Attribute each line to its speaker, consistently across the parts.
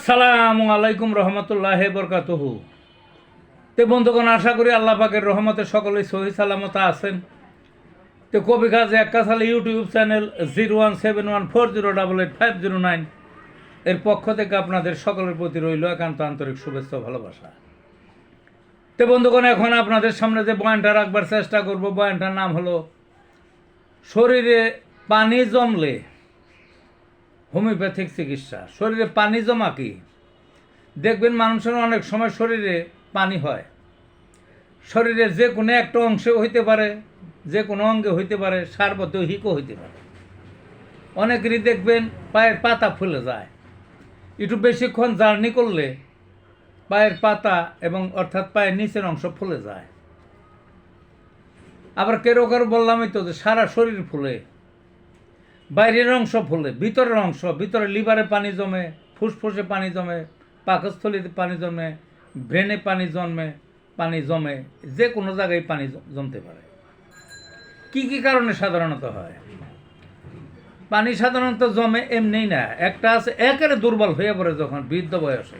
Speaker 1: আসসালামু আলাইকুম রহমতুল্লাহ বরকাতহু। তে বন্ধুগণ, আশা করি আল্লাহ পাকের রহমতে সকলেই সহি সালামতা আছেন। তো কবি কাজে একা সালে YouTube channel zero one seven one four zero double eight five zero nine এর পক্ষ থেকে আপনাদের সকলের প্রতি রইল একান্ত আন্তরিক শুভেচ্ছা ভালোবাসা। তো বন্ধুগণ, এখন আপনাদের সামনে যে বয়ানটা রাখবার চেষ্টা করব, বয়ানটার নাম হলো, শরীরে পানি জমলে হোমিওপ্যাথিক চিকিৎসা। শরীরে পানি জমা কি? দেখবেন মানুষের অনেক সময় শরীরে পানি হয়। শরীরের যে কোনো একটা অংশে হইতে পারে, যে কোনো অঙ্গে হইতে পারে, সার্বদৈহিকও হইতে পারে। অনেকেরই দেখবেন পায়ের পাতা ফুলে যায়। একটু বেশিক্ষণ জার্নি করলে পায়ের পাতা এবং অর্থাৎ পায়ের নিচের অংশ ফুলে যায়। আবার কেরো কারও বললামই তো যে সারা শরীর ফুলে। বাইরের অংশ ফুলে, ভিতরের অংশ, ভিতরে লিভারে পানি জমে, ফুসফুসে পানি জমে, পাকস্থলীতে পানি জমে, ব্রেনে পানি জন্মে পানি জমে, যে কোনো জায়গায় পানি জমতে পারে। কি কি কারণে সাধারণত হয়? পানি সাধারণত জমে এমনিই না, একটা আছে একেবারে দুর্বল হয়ে পড়ে যখন বৃদ্ধ বয়সে,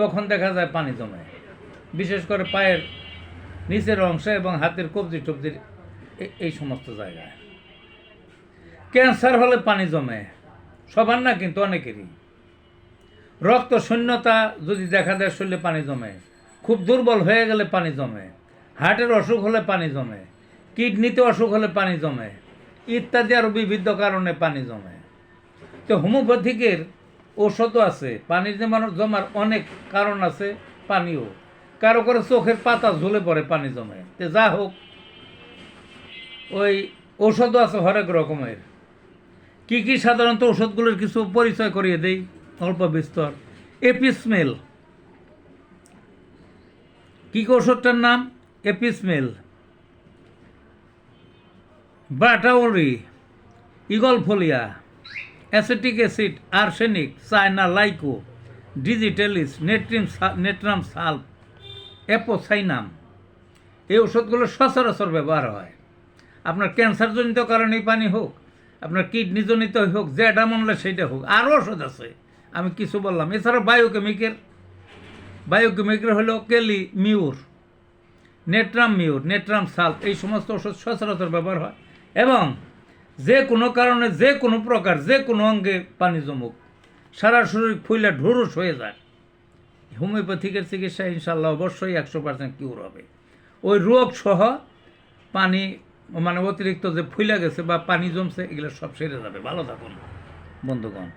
Speaker 1: তখন দেখা যায় পানি জমে। বিশেষ করে পায়ের নিচের অংশে এবং হাতের কবজি টবজির এই সমস্ত জায়গায়। ক্যান্সার হলে পানি জমে। সবার না, কিন্তু অনেকেরই। রক্ত শূন্যতা যদি দেখা দেয়, শরীরে পানি জমে। খুব দুর্বল হয়ে গেলে পানি জমে। হার্টের অসুখ হলে পানি জমে। কিডনিতে অসুখ হলে পানি জমে। ইত্যাদি আরও বিবিধ কারণে পানি জমে। তো হোমিওপ্যাথিকের ওষুধও আছে। পানির যেমন জমার অনেক কারণ আছে পানিও। কারও কারও চোখের পাতা ঝুলে পড়ে পানি জমে। তো যা হোক, ওই ঔষধও আছে হরেক রকমের। কি কি সাধারণত ওষুধগুলোর কিছু পরিচয় করিয়ে দেই? অল্প বিস্তর। এপিসমেল। কি কি ওষুধটার নাম? Apis mel. বাটাউরি। ইগলফোলিয়া। Acetic acid, arsenic China lyco, digitalis, natrum natrum sulph apocynum. এই ওষুধগুলো সচরাচর ব্যবহার হয়। আপনার ক্যান্সারজনিত কারণেই পানি হোক আপনার কিডনিজনিত হোক যেটা মনলে সেটা হোক আরও ওষুধ আছে। আমি কিছু বললাম। এছাড়া বায়োকেমিকের বায়োকেমিকের হলো kali mur natrum mur, natrum sulph এই সমস্ত ওষুধ সচরাচর ব্যবহার হয়। এবং যে কোনো কারণে, যে কোনো প্রকার, যে কোনো অঙ্গে পানি জমুক, সারা শরীর ফুইলা ঢুরুস হয়ে যায়। হোমিওপ্যাথিকের চিকিৎসা ইনশাল্লাহ অবশ্যই একশো পার্সেন্ট কিউর হবে। ওই রোগ সহ পানি মানে অতিরিক্ত যে ফুইলা গেছে বা পানি জমছে, এগুলো সব সেরে যাবে। ভালো থাকুন, বন্ধুগণ।